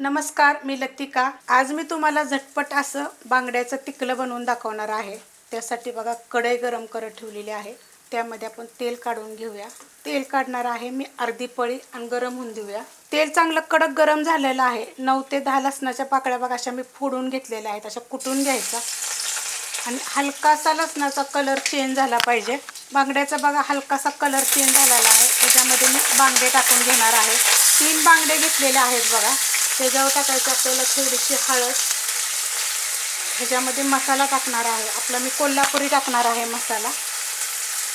नमस्कार मी लतिका. आज मी तुम्हाला झटपट असं बांगड्याचं तिकलं बनवून दाखवणार आहे. त्यासाठी बघा कढई गरम करत ठेवलेली आहे. त्यामध्ये आपण तेल काढून घेऊया. तेल काढणार आहे मी अर्धी पळी आणि गरम होऊन देऊया. तेल चांगलं कडक गरम झालेलं आहे. नऊ ते दहा लसणाच्या पाकळ्या बघा अशा मी फोडून घेतलेल्या आहेत. अशा कुटून घ्यायचा आणि हलकासा लसणाचा कलर चेंज झाला पाहिजे. बांगड्याचा बघा हलकासा कलर चेंज झालेला आहे. त्याच्यामध्ये मी बांगडे टाकून घेणार आहे. तीन बांगडे घेतलेले आहेत बघा. त्याच्यावर टाकायचं आपल्याला थोडीशी हळद. ह्याच्यामध्ये मसाला टाकणार आहे. आपला मी कोल्हापुरी टाकणार आहे मसाला.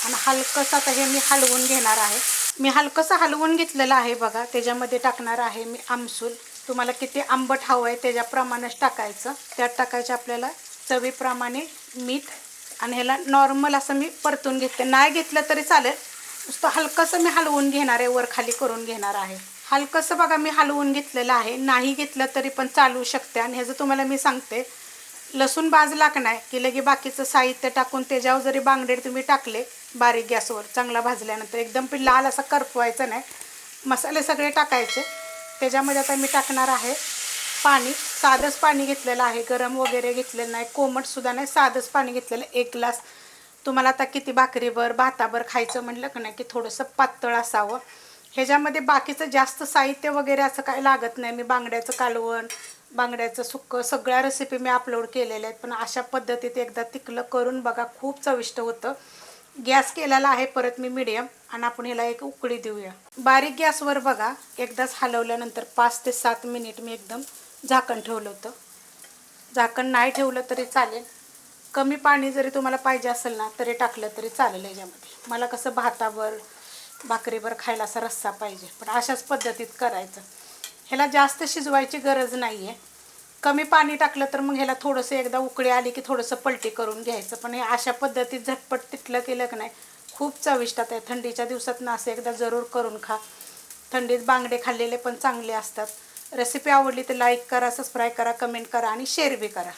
आणि हलकंसं आता हे मी हलवून घेणार आहे. मी हलकंसं हलवून घेतलेलं आहे बघा. त्याच्यामध्ये टाकणार आहे मी आमसूल. तुम्हाला किती आंबट हवं आहे त्याच्याप्रमाणेच टाकायचं. त्यात टाकायचं आपल्याला चवीप्रमाणे मीठ. आणि ह्याला नॉर्मल असं मी परतून घेते. नाही घेतलं तरी चालेल. नुसतं हलकंसं मी हलवून घेणार आहे. वर खाली करून घेणार आहे. हलकंसं बघा मी हलवून घेतलेलं आहे. नाही घेतलं तरी पण चालू शकते. आणि ह्याचं तुम्हाला मी सांगते लसूण भाजला का नाही की लगे बाकीचं साहित्य टाकून त्याच्यावर जरी बांगडे तुम्ही टाकले बारीक गॅसवर चांगला भाजल्यानंतर एकदम पण लाल असा करपवायचा नाही. मसाले सगळे टाकायचे. त्याच्यामध्ये आता मी टाकणार आहे पाणी. साधंच पाणी घेतलेलं आहे. गरम वगैरे घेतलेलं नाही. कोमटसुद्धा नाही. साधंच पाणी घेतलेलं एक ग्लास. तुम्हाला आता किती भाकरीभर भाताभर खायचं म्हटलं का नाही की थोडंसं पातळ असावं. ह्याच्यामध्ये बाकीचं जास्त साहित्य वगैरे असं काय लागत नाही. मी बांगड्याचं कालवण बांगड्याचं सुक्कं सगळ्या रेसिपी मी अपलोड केलेल्या आहेत. पण अशा पद्धतीत एकदा तिकलं करून बघा खूप चविष्ट होतं. गॅस केलेला आहे परत मी मिडियम आणि आपण ह्याला एक उकळी देऊया. बारीक गॅसवर बघा एकदाच हलवल्यानंतर पाच ते सात मिनिट मी एकदम झाकण ठेवलं होतं. झाकण नाही ठेवलं तरी चालेल. कमी पाणी जरी तुम्हाला पाहिजे असेल ना तरी टाकलं तरी चालेल याच्यामध्ये मला कसं भातावर भाकरीवर खायला असा रस्सा पाहिजे. पण अशाच पद्धतीत करायचं. ह्याला जास्त शिजवायची गरज नाही आहे कमी पाणी टाकलं तर मग ह्याला थोडंसं एकदा उकळी आली की थोडंसं पलटी करून घ्यायचं. पण हे अशा पद्धतीत झटपट तिथलं केलं की नाही खूप चविष्टात आहे. थंडीच्या दिवसात ना असं एकदा जरूर करून खा. थंडीत बांगडे खाल्लेले पण चांगले असतात. रेसिपी आवडली तर लाईक करा सबस्क्राईब करा कमेंट करा आणि शेअर बी करा.